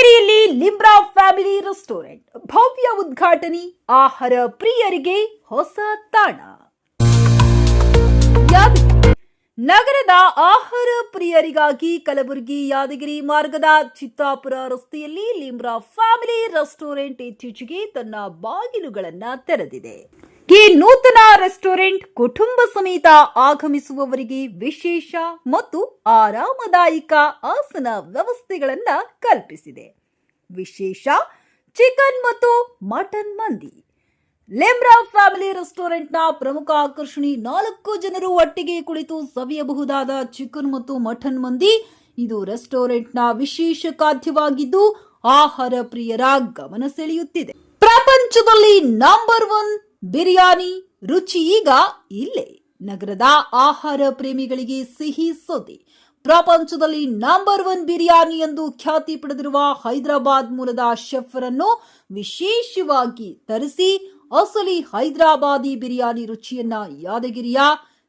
ಯಾದಗಿರಿಯಲ್ಲಿ ಲಿಂಬ್ರಾ family restaurant. ಭವ್ಯ ಉದ್ಘಾಟನೆ, ಆಹಾರ ಪ್ರಿಯರಿಗೆ ಹೊಸ ತಾಣ. ನಗರದ ಆಹಾರ ಪ್ರಿಯರಿಗಾಗಿ ಕಲಬುರಗಿ ಯಾದಗಿರಿ ಮಾರ್ಗದ ಚಿತ್ತಾಪುರ ರಸ್ತೆಯಲ್ಲಿ ಲಿಂಬ್ರಾ ಫ್ಯಾಮಿಲಿ ರೆಸ್ಟೋರೆಂಟ್ ಇತ್ತೀಚೆಗೆ ತನ್ನ ಬಾಗಿಲುಗಳನ್ನು ತೆರೆದಿದೆ. ಈ ನೂತನ ರೆಸ್ಟೋರೆಂಟ್ ಕುಟುಂಬ ಸಮೇತ ಆಗಮಿಸುವವರಿಗೆ ವಿಶೇಷ ಮತ್ತು ಆರಾಮದಾಯಕ ಆಸನ ವ್ಯವಸ್ಥೆಗಳನ್ನ ಕಲ್ಪಿಸಿದೆ. ವಿಶೇಷ ಚಿಕನ್ ಮತ್ತು ಮಟನ್ ಮಂದಿ. ಲೆಮ್ರಾ ಫ್ಯಾಮಿಲಿ ರೆಸ್ಟೋರೆಂಟ್ನ ಪ್ರಮುಖ ಆಕರ್ಷಣೆ ನಾಲ್ಕು ಜನರು ಒಟ್ಟಿಗೆ ಕುಳಿತು ಸವಿಯಬಹುದಾದ ಚಿಕನ್ ಮತ್ತು ಮಟನ್ ಮಂದಿ. ಇದು ರೆಸ್ಟೋರೆಂಟ್ನ ವಿಶೇಷ ಖಾದ್ಯವಾಗಿದ್ದು ಆಹಾರ ಪ್ರಿಯರ ಗಮನ ಸೆಳೆಯುತ್ತಿದೆ. ಪ್ರಪಂಚದಲ್ಲಿ ನಂಬರ್ ಒನ್ ಬಿರಿಯಾನಿ ರುಚಿ ಈಗ ಇಲ್ಲೇ ನಗರದ ಆಹಾರ ಪ್ರೇಮಿಗಳಿಗೆ ಸಿಹಿ ಸುದ್ದಿ ಪ್ರಪಂಚದಲ್ಲಿ ನಂಬರ್ ಒನ್ ಬಿರಿಯಾನಿ ಎಂದು ಖ್ಯಾತಿ ಪಡೆದಿರುವ ಹೈದರಾಬಾದ್ ಮೂಲದ ಶೆಫರನ್ನು ವಿಶೇಷವಾಗಿ ತರಿಸಿ ಅಸಲಿ ಹೈದರಾಬಾದಿ ಬಿರಿಯಾನಿ ರುಚಿಯನ್ನ ಯಾದಗಿರಿಯ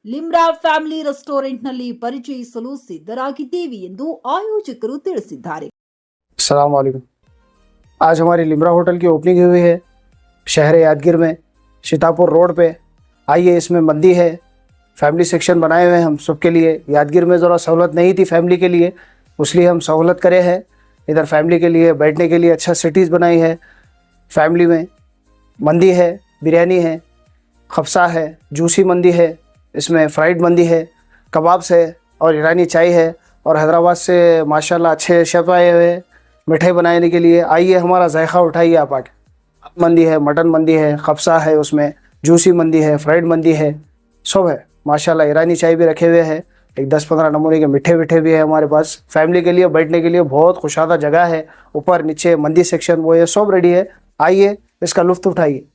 ಲಿಮ್ರಾ ಫ್ಯಾಮಿಲಿ ರೆಸ್ಟೋರೆಂಟ್ನಲ್ಲಿ ಪರಿಚಯಿಸಲು ಸಿದ್ಧರಾಗಿದ್ದೇವೆ ಎಂದು ಆಯೋಜಕರು ತಿಳಿಸಿದ್ದಾರೆ अस्सलाम वालेकुम आज हमारी लिमरा होटल की ओपनिंग हुई है शहर यादगिर में सीतापुर रोड पे। आइए, इसमें मंदी है। फैमिली सेक्शन बनाए हुए हैं हम सबके लिए। यादगिर में ज़रा सहूलत नहीं थी फैमिली के लिए इसलिए हम सहूलत करे हैं। इधर फैमिली के लिए, बैठने के लिए अच्छा सिटीज़ बनाई है। फैमिली में मंदी है, बिरयानी है खफसा है, जूसी मंदी है, इसमें फ्राइड मंदी है कबाब्स है और ईरानी चाय है और हैदराबाद से माशाल्लाह अच्छे शेफ आए हुए मिठाई बनाने के लिए। आइए, हमारा जायका उठाइए आप आके। मंदी है, मटन मंदी है खपसा है उसमें, जूसी मंदी है, फ्राइड मंदी है, सब है। माशाल्लाह, ईरानी चाय भी रखे हुए हैं, एक दस पंद्रह नमूने के मिठे विठे भी है हमारे पास। फैमिली के लिए, बैठने के लिए बहुत खुशादा जगह है। ऊपर, नीचे मंदी सेक्शन वो है सब रेडी है। आइए, इसका लुफ्त उठाइए।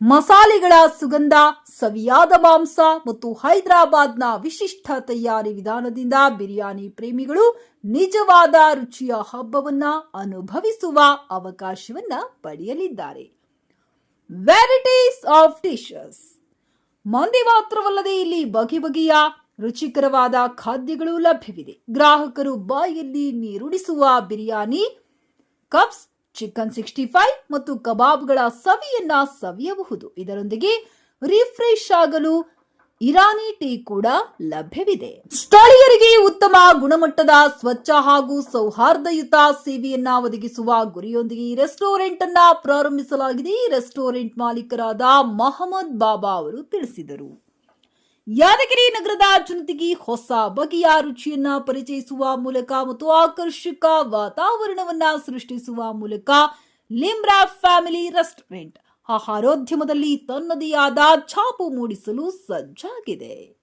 ಮಸಾಲೆಗಳ ಸುಗಂಧ, ಸವಿಯಾದ ಮಾಂಸ ಮತ್ತು ಹೈದರಾಬಾದ್ನ ವಿಶಿಷ್ಟ ತಯಾರಿ ವಿಧಾನದಿಂದ ಬಿರಿಯಾನಿ ಪ್ರೇಮಿಗಳು ನಿಜವಾದ ರುಚಿಯ ಹಬ್ಬವನ್ನ ಅನುಭವಿಸುವ ಅವಕಾಶವನ್ನ ಪಡೆಯಲಿದ್ದಾರೆ. ವೆರೈಟೀಸ್ ಆಫ್ ಡಿಶಸ್ ಮಂದಿ ಮಾತ್ರವಲ್ಲದೆ ಇಲ್ಲಿ ಬಗೆ ಬಗೆಯ ರುಚಿಕರವಾದ ಖಾದ್ಯಗಳು ಲಭ್ಯವಿದೆ. ಗ್ರಾಹಕರು ಬಾಯಲ್ಲಿ ನೀರುಣಿಸುವ biryani cups chicken sixty five ಮತ್ತು ಕಬಾಬ್ಗಳ ಸವಿಯನ್ನ ಸವಿಯಬಹುದು. ಇದರೊಂದಿಗೆ ರಿಫ್ರೆಶ್ ಆಗಲು ಇರಾನಿ ಟೀ ಕೂಡ ಲಭ್ಯವಿದೆ. ಸ್ಥಳೀಯರಿಗೆ ಉತ್ತಮ ಗುಣಮಟ್ಟದ ಸ್ವಚ್ಛ ಹಾಗೂ ಸೌಹಾರ್ದಯುತ ಸೇವೆಯನ್ನ ಒದಗಿಸುವ ಗುರಿಯೊಂದಿಗೆ ಈ ರೆಸ್ಟೋರೆಂಟ್ ಅನ್ನ ಪ್ರಾರಂಭಿಸಲಾಗಿದೆ. ಈ ರೆಸ್ಟೋರೆಂಟ್ ಮಾಲೀಕರಾದ ಮಹಮ್ಮದ್ ಬಾಬಾ ಅವರು ತಿಳಿಸಿದರು. ಯಾದಗಿರಿ ನಗರದ ಜನತೆಗೆ ಹೊಸ ಬಗೆಯ ರುಚಿಯನ್ನ ಪರಿಚಯಿಸುವ ಮೂಲಕ ಮತ್ತು ಆಕರ್ಷಕ ವಾತಾವರಣವನ್ನ ಸೃಷ್ಟಿಸುವ ಮೂಲಕ ಲಿಮ್ರಾ ಫ್ಯಾಮಿಲಿ ರೆಸ್ಟೋರೆಂಟ್ ಆಹಾರೋದ್ಯಮದಲ್ಲಿ ತನ್ನದೇ ಆದ ಛಾಪು ಮೂಡಿಸಲು ಸಜ್ಜಾಗಿದೆ.